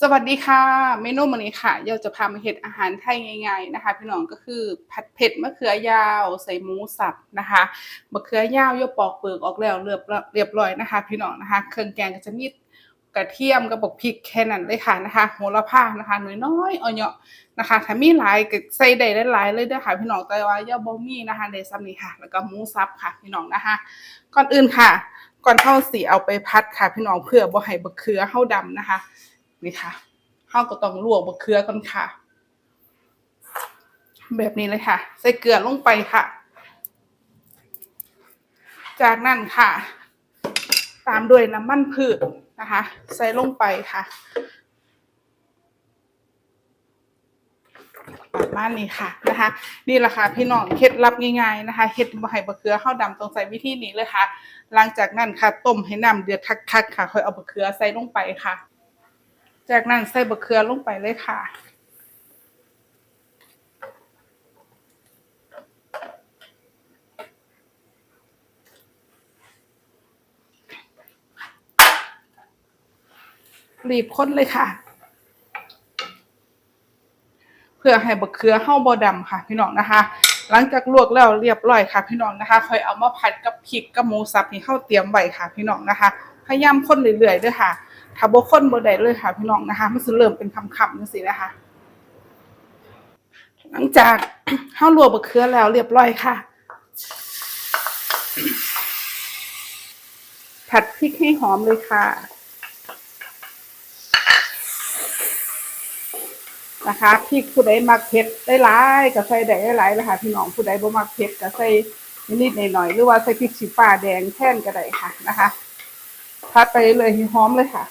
สวัสดีค่ะ เมนูมื้อนี้ค่ะเดี๋ยวจะพามาเฮ็ดอาหารไทยง่ายๆนะคะ พี่น้องก็คือผัดเผ็ดมะเขือยาว ใส่หมูสับนะคะมะเขือยาวยกปอกเปลือกออกแล้วเรียบเรียบร้อยนะคะ พี่น้องนะคะ เครื่องแกงก็จะมีกระเทียมกับบักพริกแค่นั้นเลยค่ะนะคะโหระพานะคะน้อยๆเอาเนาะนะคะถ้ามีหลายก็ใส่ได้หลายๆเลยด้อค่ะพี่น้องแต่ว่าย่าบ่มีนะคะได้ซ้ำนี้ค่ะ แล้วก็หมูสับค่ะพี่น้องนะคะ ก่อนอื่นค่ะ ก่อนเฮาสิเอาไปพัดค่ะ พี่น้องเพื่อบ่ให้บักเขือเฮาดำนะคะ นี่ค่ะเฮาก็ต้องลวกบะเขือก่อนค่ะ แบบนี้เลยค่ะ ใส่เกลือลงไปค่ะ จากนั้นค่ะ ตามด้วยน้ำมันพืชนะคะ ใส่ลงไปค่ะประมาณนี้ค่ะนะคะนี่แหละค่ะพี่น้องเคล็ดลับง่ายๆนะคะเฮ็ดบ่ให้บะเขือข้าวดำต้องใส่วิธีนี้เลยค่ะ หลังจากนั้นค่ะต้มให้น้ำเดือดคักๆค่ะค่อยเอาบะเขือใส่ลงไปค่ะ จากนั้นใส่บะเขือลงไปเลยค่ะ รีบค้นเลยค่ะ เพื่อให้บะเขือเข้าบอดำค่ะ พี่น้องนะคะ หลังจากลวกแล้วเรียบร้อยค่ะ พี่น้องนะคะค่อยเอามาผัดกับพริกกับหมูสับที่เข้าเตรียมไว้ค่ะ พี่น้องนะคะ พยายามค้นเรื่อยๆด้วยค่ะ ถ้าบ่ค้นบ่ได้เลยค่ะพี่น้องนะคะมันจะเริ่มเป็นคำๆจังซี่นะคะ หลังจากเข้าลวกบะเขือแล้วเรียบร้อยค่ะ ผัดพริกให้หอมเลยค่ะนะคะพริกผู้ใดมักเผ็ดได้หลายก็ใส่ได้หลายเลยค่ะพี่น้องผู้ใดบ่มักเผ็ดก็ใส่นิดๆหน่อยๆหรือว่าใส่พริกชี้ฟ้าแดงแท่นก็ได้ค่ะนะคะพัดไปเลยให้หอมเลยค่ะ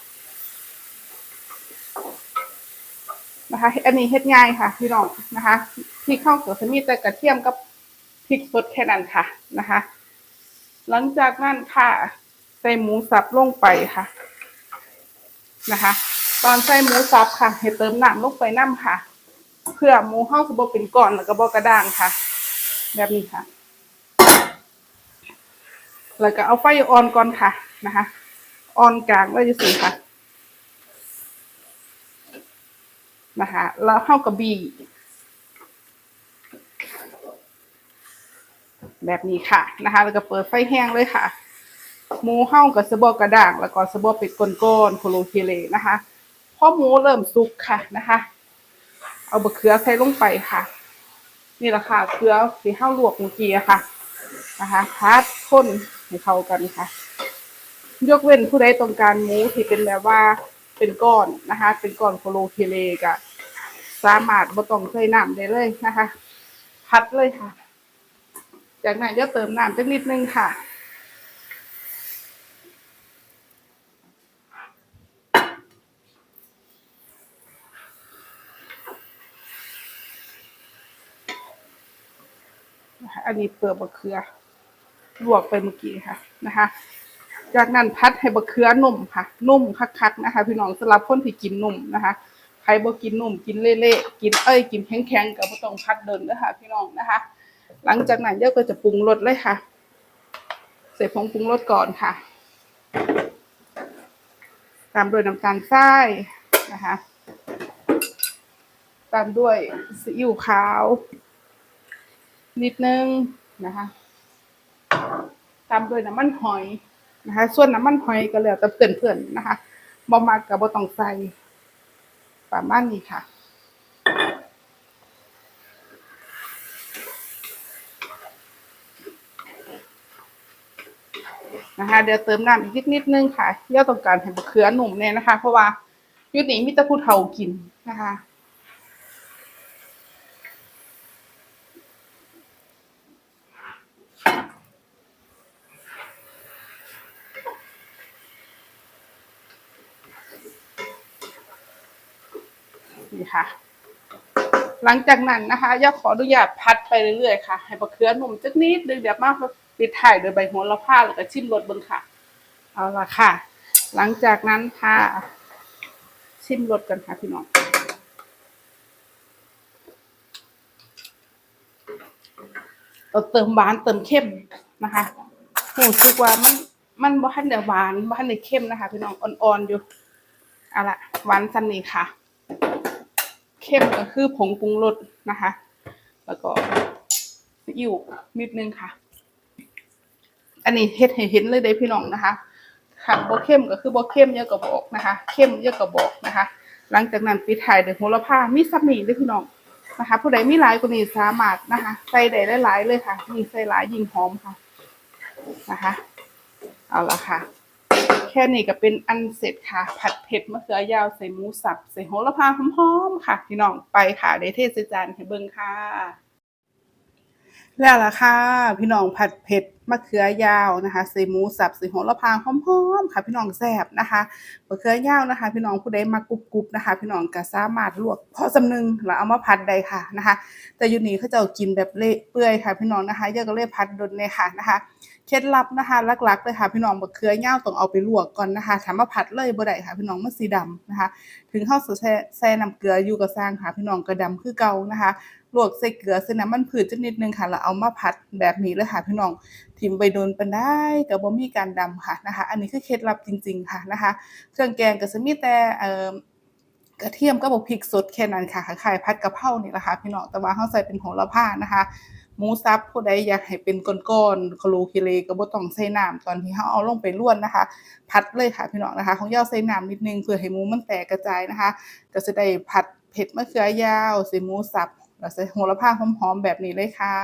นะคะอันนี้เฮ็ดง่ายค่ะพี่น้องนะคะพริกข้าวเกลือมีแต่กระเทียมกับพริกสดแค่นั้นค่ะนะคะ หลังจากนั้นค่ะใส่หมูสับลงไปค่ะนะคะ ตอนใส่หมูสับค่ะให้เติมน้ำลงไปน้ำค่ะ เพื่อหมูเฮาสบเป็นก้อนแล้วก็บ่กระด้างค่ะ แบบนี้ค่ะ แล้วก็เอาไฟอ่อนก่อนค่ะนะคะอ่อนกลางไว้จังซี่ค่ะ นะคะแล้วเข้ากับบีแบบนี้ค่ะนะคะ แล้วก็เปิดไฟแห้งเลยค่ะหมูเข้ากับสะบอกระด่าง แล้วก็สะบอกเป็ดก้อนๆโคโลเคเลนะคะพอหมูเริ่มสุกค่ะนะคะ เอาบะเขือใส่ลงไปค่ะ นี่แหละค่ะเกลือที่เข้าลวกเมื่อกี้อะค่ะนะคะพัดข้นให้เข้ากันค่ะ ยกเว้นผู้ใดต้องการหมูที่เป็นแบบว่า เป็นก้อนนะคะ เป็นก้อนโคโลเคเลกะสามารถบ่ต้องใส่น้ำได้เลยนะคะพัดเลยค่ะ จากนั้นจะเติมน้ำจักนิดนึงค่ะอันนี้เปลือกมะเขือลวกไปเมื่อกี้ค่ะนะคะ จากนั้นพัดให้บะเขือนุ่มค่ะ นุ่มคักๆนะคะ พี่น้องสำหรับคนที่กินนุ่มนะคะใครบ่กินนุ่มกินเละๆกินเอ้ยกินแข็งๆก็บ่ต้องพัดเดินนะคะพี่น้องนะคะ หลังจากนั้นเดี๋ยวก็จะปรุงรสเลยค่ะใส่ผงปรุงรสก่อนค่ะ ตามด้วยน้ำตาลทรายนะคะ ตามด้วยซีอิ๊วขาว นิดนึงนะคะ ตามด้วยน้ำมันหอย นะคะ ส่วนน้ำมันหอยก็แล้วแต่เพื่อนๆนะคะบ่มากกับบต้องใส่ประมาณนี้ค่ะนะคะเดี๋ยวเติมน้ำอีกนิดนิดนึงค่ะเย่าต้องการให้บะเขือหนุ่มเนี่ยนะคะ เพราะว่ายุคนี้มีแต่ผู้เฒ่ากินนะคะ ค่ะ หลังจากนั้นนะคะย่าขออนุญาตพัดไปเรื่อยๆค่ะ ให้บะเขือหนุ่มจักนิดนึงเดี๋ยวมาปิดถ่ายโดยใบโหระพาแล้วก็ชิมรสเบิ่งค่ะ เอาละค่ะ หลังจากนั้นค่ะ ชิมรสกันค่ะพี่น้องเราเติมหวานเติมเข้มนะคะรู้สึกว่ามันมันบ่ทันได้หวานบ่ทันได้เข้มนะคะ พี่น้องอ่อนๆอยู่เอาละหวานซันนี่ค่ะ เข้มก็คือผงปรุงรสนะคะ แล้วก็ซีอิ๊วนิดนึงค่ะ อันนี้เฮ็ดให้เห็นเลยเด้พี่น้องนะคะค่ะบ่เข้มก็คือบ่เข้มเยอะก็บอกนะคะ เข้มเยอะก็บอกนะคะ หลังจากนั้นปิดท้ายด้วยโหระพามีซับนี่เด้อพี่น้องนะคะ ผู้ใดมีหลายกว่านี้สามารถนะคะ ใส่ได้หลายๆเลยค่ะมีใส่หลายยิ่งหอมค่ะนะคะ เอาละค่ะ ค่นี้ก็เป็นอันเสร็จค่ะ ผัดเผ็ดมะเขือยาวใส่หมูสับ ใส่โหระพาหอมๆค่ะ พี่น้องไปค่ะได้เทศจานให้เบิ่งค่ะ แล้วล่ะค่ะ พี่น้องผัดเผ็ดมะเขือยาวนะคะใส่หมูสับใส่โหระพาหอมๆค่ะ พี่น้องแซ่บนะคะมะเขือยาวนะคะ พี่น้องผู้ใดมากรุบๆนะคะ พี่น้องก็สามารถลวกพอสำนึงแล้วเอามาผัดได้ค่ะนะคะ แต่อยู่นี่เขาจะกินแบบเละเปื่อยค่ะ พี่น้องนะคะเยอะก็เลยผัดดนเลยค่ะนะคะเคล็ดลับนะคะหลักๆเลยค่ะ พี่น้องมะเขือยาวต้องเอาไปลวกก่อนนะคะถ้ามาผัดเลยบ่ได้ค่ะ พี่น้องมันสีดำนะคะ ถึงเฮาสิแช่แช่น้ำเกลืออยู่ก็สร้างค่ะ พี่น้องก็ดำคือเก่านะคะ ลวกใส่เกลือใส่น้ำมันพืชจักนิดนึงค่ะแล้วเอามาผัดแบบนี้เลยค่ะพี่น้องทิมไปโดนปานได้ก็บ่มีการดำค่ะนะคะ อันนี้คือเคล็ดลับจริง ๆค่ะนะคะ เครื่องแกงก็สิมีแต่เอ่อกระเทียมกับบักพริกสดแค่นั้นค่ะคล้ายๆผัดกะเพรานี่แหละค่ะพี่น้องแต่ว่าเฮาใส่เป็นโหระพานะคะหมูสับผู้ใดอยากให้เป็นก้อนๆคโลคิเลก็บ่ต้องใส่น้ำตอนที่เฮาเอาลงไปล้วนนะคะ ผัดเลยค่ะพี่น้องนะคะ ของยาวใส่น้ำนิดนึงเพื่อให้หมูมันแตกกระจายนะคะ ก็จะได้ผัดเผ็ดมะเขือยาวใส่หมูสับ เราใส่โหระพาหอมๆแบบนี้เลยค่ะ